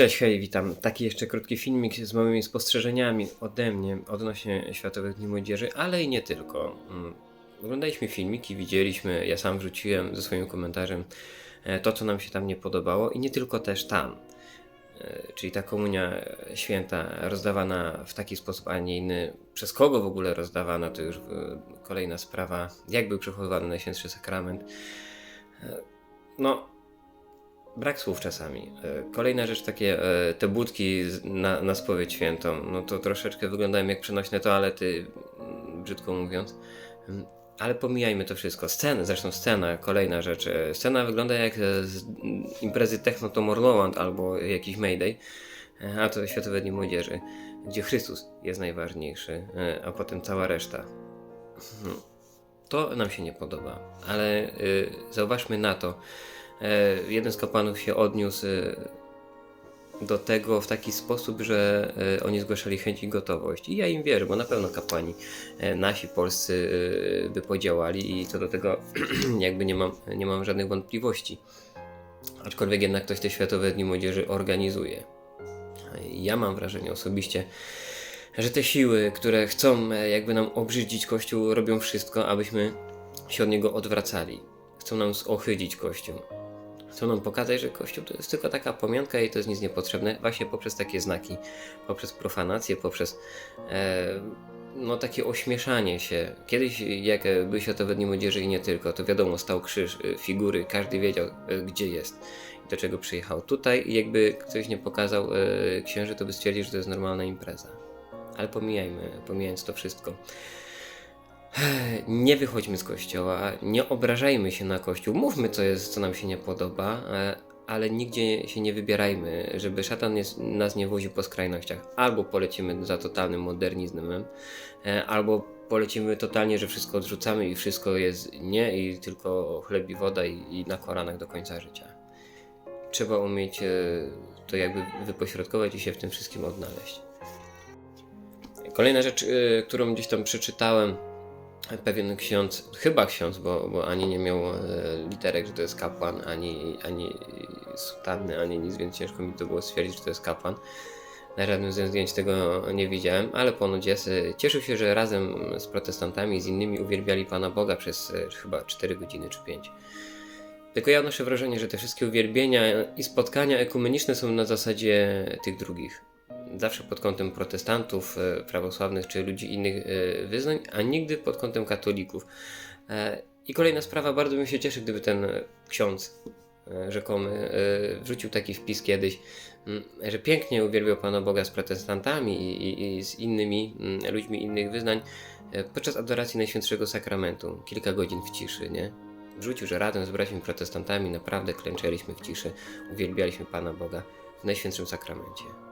Cześć, hej, witam. Taki jeszcze krótki filmik z małymi spostrzeżeniami ode mnie odnośnie Światowych Dni Młodzieży, ale i nie tylko. Mm, Oglądaliśmy filmiki, widzieliśmy, ja sam wrzuciłem ze swoim komentarzem e, to, co nam się tam nie podobało i nie tylko też tam. E, Czyli ta komunia święta rozdawana w taki sposób, a nie inny. Przez kogo w ogóle rozdawana, to już e, kolejna sprawa. Jak był przechowywany Najświętszy Sakrament. No, Brak słów czasami. E, Kolejna rzecz, takie e, te budki na, na spowiedź świętą, no to troszeczkę wyglądają jak przenośne toalety, mm, brzydko mówiąc. Mm, Ale pomijajmy to wszystko. Sceny, zresztą scena, kolejna rzecz. e, Scena wygląda jak z mm, imprezy Techno Tomorrowland albo jakiś Mayday, a to Światowe Dni Młodzieży, gdzie Chrystus jest najważniejszy, a potem cała reszta. Hmm. To nam się nie podoba, ale zauważmy na to, jeden z kapłanów się odniósł e, do tego w taki sposób, że e, oni zgłaszali chęć i gotowość. I ja im wierzę, bo na pewno kapłani e, nasi, polscy e, by podziałali i co do tego jakby nie mam, nie mam żadnych wątpliwości. Aczkolwiek jednak ktoś te Światowe Dni Młodzieży organizuje. Ja mam wrażenie osobiście, że te siły, które chcą e, jakby nam obrzydzić Kościół, robią wszystko, abyśmy się od niego odwracali. Chcą nam zohydzić Kościół. Chcą nam pokazać, że Kościół to jest tylko taka pamiątka i to jest nic niepotrzebne, właśnie poprzez takie znaki, poprzez profanację, poprzez e, no takie ośmieszanie się. Kiedyś, jak były Światowe Dni Młodzieży i nie tylko, to wiadomo, stał krzyż, e, figury, każdy wiedział, e, gdzie jest i do czego przyjechał. Tutaj, jakby ktoś nie pokazał e, księży, to by stwierdził, że to jest normalna impreza. Ale pomijajmy, pomijając to wszystko. Nie wychodźmy z kościoła, nie obrażajmy się na kościół, mówmy co jest, co nam się nie podoba, e, ale nigdzie się nie wybierajmy, żeby szatan nas nie woził po skrajnościach. Albo polecimy za totalnym modernizmem, e, albo polecimy totalnie, że wszystko odrzucamy i wszystko jest nie i tylko chleb i woda i, i na koranach do końca życia. Trzeba umieć e, to jakby wypośrodkować i się w tym wszystkim odnaleźć. Kolejna rzecz, którą gdzieś tam przeczytałem, pewien ksiądz, chyba ksiądz, bo, bo ani nie miał e, literek, że to jest kapłan, ani, ani sutanny, ani nic, więc ciężko mi to było stwierdzić, że to jest kapłan. Na żadnym ze zdjęć tego nie widziałem, ale ponoć jest. Cieszył się, że razem z protestantami i z innymi uwielbiali Pana Boga przez e, chyba 4 godziny czy 5. Tylko ja odnoszę wrażenie, że te wszystkie uwielbienia i spotkania ekumeniczne są na zasadzie tych drugich zawsze pod kątem protestantów, e, prawosławnych czy ludzi innych e, wyznań, a nigdy pod kątem katolików. E, I kolejna sprawa, bardzo bym się cieszył, gdyby ten ksiądz rzekomy wrzucił taki wpis kiedyś, m, że pięknie uwielbiał Pana Boga z protestantami i, z innymi m, ludźmi innych wyznań podczas adoracji Najświętszego Sakramentu. Kilka godzin w ciszy, nie? Wrzucił, że razem z braćmi protestantami naprawdę klęczeliśmy w ciszy, uwielbialiśmy Pana Boga w Najświętszym Sakramencie.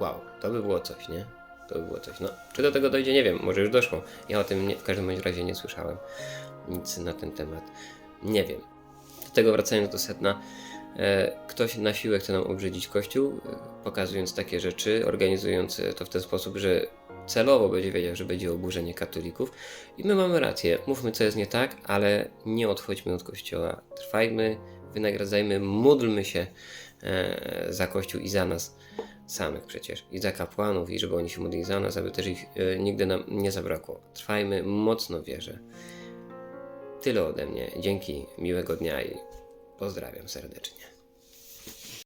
Wow, to by było coś, nie? To by było coś. No, czy do tego dojdzie, nie wiem, może już doszło. Ja o tym nie, w każdym razie nie słyszałem nic na ten temat. Nie wiem. Do tego wracając do sedna, e, ktoś na siłę chce nam obrzydzić Kościół, e, pokazując takie rzeczy, organizując to w ten sposób, że celowo będzie wiedział, że będzie oburzenie katolików. I my mamy rację. Mówmy, co jest nie tak, ale nie odchodźmy od Kościoła. Trwajmy, wynagradzajmy, módlmy się e, za Kościół i za nas samych przecież i za kapłanów i żeby oni się modlili za nas, aby też ich e, nigdy nam nie zabrakło. Trwajmy, mocno wierzę. Tyle ode mnie. Dzięki, miłego dnia i pozdrawiam serdecznie.